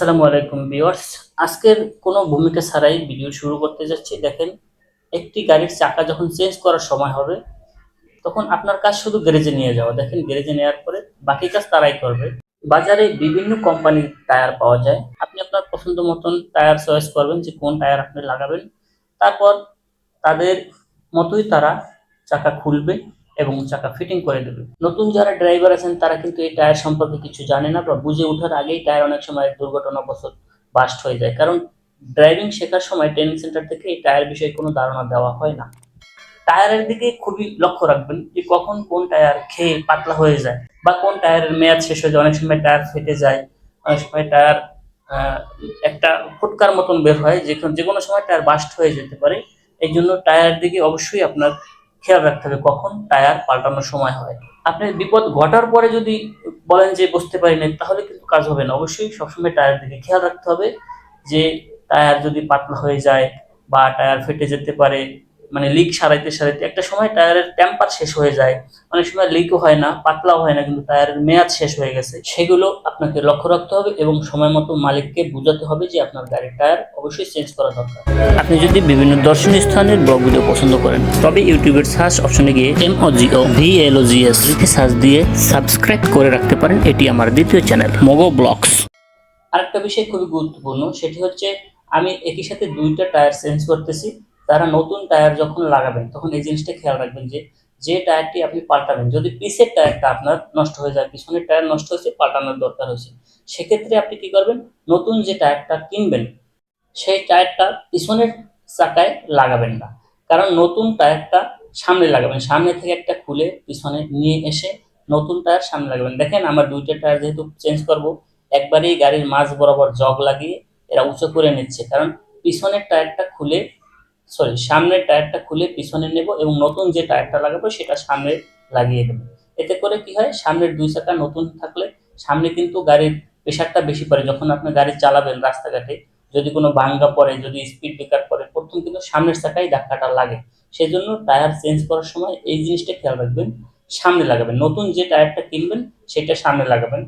আসসালামু আলাইকুম ভিউয়ার্স। আজকের কোনো ভূমিকা ছাড়াই ভিডিও শুরু করতে যাচ্ছি। দেখেন, একটি গাড়ির চাকা যখন চেঞ্জ করার সময় হবে, তখন আপনার কাজ শুধু গ্যারেজে নিয়ে যাওয়া। দেখেন গ্যারেজে নেওয়ার পরে বাকি কাজ তারাই করবে। বাজারে বিভিন্ন কোম্পানির টায়ার পাওয়া যায়। আপনি আপনার পছন্দ মতন টায়ার চয়েস করবেন যে কোন টায়ার আপনি লাগাবেন। তারপর তাদের মতোই তারা চাকা খুলবে। এবং চাকা ফিটিং করে দেবে। নতুন যারা ড্রাইভার আছেন, তারা কিন্তু এই টায়ার সম্পর্কে কিছু জানে না বা বুঝে ওঠার আগেই টায়ার অনেক সময় দুর্ঘটনাবশত বাস্ট হয়ে যায়। কারণ ড্রাইভিং শেখার সময় ট্রেনিং সেন্টার থেকে এই টায়ার বিষয়ে কোনো ধারণা দেওয়া হয় না। টায়ারের দিকে খুবই লক্ষ্য রাখবেন যে কখন কোন টায়ার খেয়ে পাতলা হয়ে যায় বা কোন টায়ারের মেয়াদ শেষ হয়ে যায়। অনেক সময় টায়ার ফেটে যায়, অনেক সময় টায়ার একটা ফুটকার মতন বের হয় যে যে কোনো সময় টায়ার বাস্ট হয়ে যেতে পারে। এই জন্য টায়ারের দিকে অবশ্যই আপনার খেয়াল রাখতে হবে কখন টায়ার পাল্টানোর সময় হয়। আপনি বিপদ ঘটার পরে যদি বলেন যে বুঝতে পারি না তাহলে কিন্তু কাজ হবে না। অবশ্যই সবসময় টায়ার দিকে খেয়াল রাখতে হবে যে টায়ার যদি পাতলা হয়ে যায় বা টায়ার ফেটে যেতে পারে মানে লিক সারাইতে সারাইতে একটা সময় টায়ারের টেম্পার শেষ হয়ে যায়। অনেক সময় লিকও হয় না পাতলাও হয় না কিন্তু টায়ারের মেয়াদ শেষ হয়ে গেছে। সেগুলো আপনাকে লক্ষ্য রাখতে হবে এবং সময় মতো মালিককে বোঝাতে হবে যে আপনার গাড়ির টায়ার অবশ্যই চেঞ্জ করা দরকার। আপনি যদি বিভিন্ন দর্শনীয় স্থানের ব্লগ ভিডিও পছন্দ করেন তবে ইউটিউবের সার্চ অপশনে গিয়ে M O G O V L O G S লিখে সার্চ দিয়ে সাবস্ক্রাইব করে রাখতে পারেন। এটি আমার দ্বিতীয় চ্যানেল মোগো ব্লগস আরেকটা বিষয় খুবই গুরুত্বপূর্ণ সেটি হচ্ছে আমি একই সাথে দুইটা টায়ার চেঞ্জ করতেছি। তারা নতুন টায়ার যখন লাগাবেন, তখন এই জিনিসটা খেয়াল রাখবেন যে যে টায়ারটি আপনি পাল্টাবেন, যদি পিসের টায়ারটা আপনার নষ্ট হয়ে যায়, পিছনের টায়ার নষ্ট হয়েছে, পাল্টানোর দরকার হয়েছে, সেক্ষেত্রে আপনি কি করবেন? নতুন যে টায়ারটা কিনবেন, সেই টায়ারটা পিছনের চাকায় লাগাবেন না। কারণ নতুন টায়ারটা সামনে লাগাবেন, সামনে থেকে একটা খুলে পিছনে নিয়ে এসে নতুন টায়ার সামনে লাগাবেন। দেখেন, আমার দুইটা টায়ার যেহেতু চেঞ্জ করব, একবারেই গাড়ির মাঝ বরাবর জগ লাগিয়ে এরা উঁচু করে নিচ্ছে, কারণ পিছনের টায়ারটা খুলে সরি সামনের টায়ারটা খুলে পিছনে নেব এবং নতুন যে টায়ারটা লাগাবো সেটা সামনে লাগিয়ে দেবো। এতে করে কি হয়, সামনের দুই চাকা নতুন থাকলে সামনে কিন্তু গাড়ির প্রেশারটা বেশি পড়ে। যখন আপনি গাড়ি চালাবেন রাস্তাঘাটে, যদি কোনো ভাঙ্গা পড়ে, যদি স্পিড ব্রেকার পড়ে, প্রথম কিন্তু সামনের চাকায় ধাক্কাটা লাগে। সেজন্য টায়ার চেঞ্জ করার সময় এই জিনিসটা খেয়াল রাখবেন, সামনে লাগাবেন। নতুন যে টায়ারটা কিনবেন, সেটা সামনে লাগাবেন।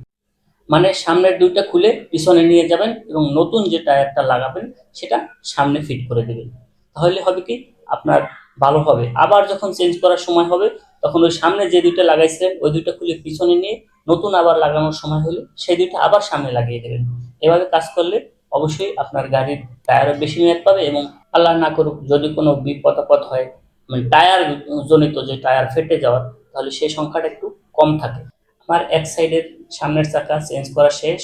মানে সামনের দুইটা খুলে পিছনে নিয়ে যাবেন এবং নতুন যে টায়ারটা লাগাবেন, সেটা সামনে ফিট করে দেবেন। তাহলে হবে কি? আপনার ভালো হবে। আবার যখন চেঞ্জ করার সময় হবে, তখন ওই সামনে যে দুইটা লাগাইছিলেন ওই দুইটা খুলে পিছনে নিয়ে নতুন আবার লাগানোর সময় হলে সেই দুইটা আবার সামনে লাগিয়ে দেবেন। এভাবে কাজ করলে অবশ্যই আপনার গাড়ির টায়ারও বেশি মেয়াদ পাবে এবং আল্লাহ না করুক যদি কোনো বিপদ আপদ হয় মানে টায়ার জনিত যে টায়ার ফেটে যাওয়ার, তাহলে সেই সংখ্যাটা একটু কম থাকে। আমার এক সাইডের সামনের চাকা চেঞ্জ করা শেষ।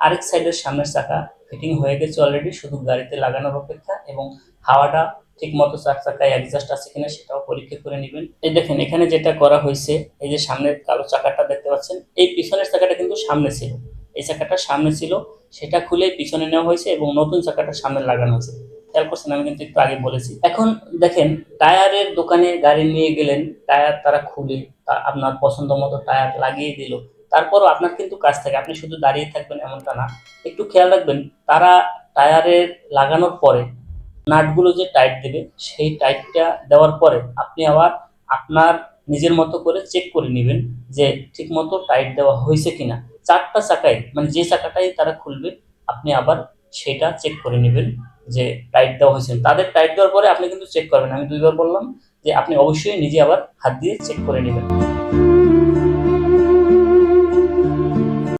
আরেক সাইডের সামনের চাকা ফিটিং হয়ে গেছে অলরেডি শুধু গাড়িতে লাগানোর অপেক্ষা এবং হাওয়াটা ঠিক মতো চার চাকায় অ্যাডজাস্ট আছে কিনা সেটাও পরীক্ষা করে নেবেন। এই দেখেন, এখানে যেটা করা হয়েছে, এই যে সামনের কালো চাকাটা দেখতে পাচ্ছেন, এই পিছনের চাকাটা কিন্তু সামনে ছিল। এই চাকাটা সামনে ছিল, সেটা খুলে পিছনে নেওয়া হয়েছে এবং নতুন চাকাটা সামনে লাগানো হয়েছে। খেয়াল করছেন, আমি কিন্তু একটু আগে বলেছি। এখন দেখেন, টায়ারের দোকানে গাড়ি নিয়ে গেলেন, টায়ার তারা খুলে আপনার পছন্দ মতো টায়ার লাগিয়ে দিল তারপরও আপনার কিন্তু কাজ থাকে, আপনি শুধু দাঁড়িয়ে থাকবেন এমনটা না। একটু খেয়াল রাখবেন, তারা টায়ারের লাগানোর পরে নাটগুলো যে টাইট দেবে, সেই টাইটটা দেওয়ার পরে আপনি আবার আপনার নিজের মতো করে চেক করে নেবেন যে ঠিক মতো টাইট দেওয়া হয়েছে কিনা। চারটা চাকায় মানে যে চাকাটাই তারা খুলবে, আপনি আবার সেটা চেক করে নেবেন যে টাইট দেওয়া হয়েছে তাদের টাইট দেওয়ার পরে আপনি কিন্তু চেক করবেন। আমি দুইবার বললাম যে আপনি অবশ্যই নিজে আবার হাত দিয়ে চেক করে নেবেন।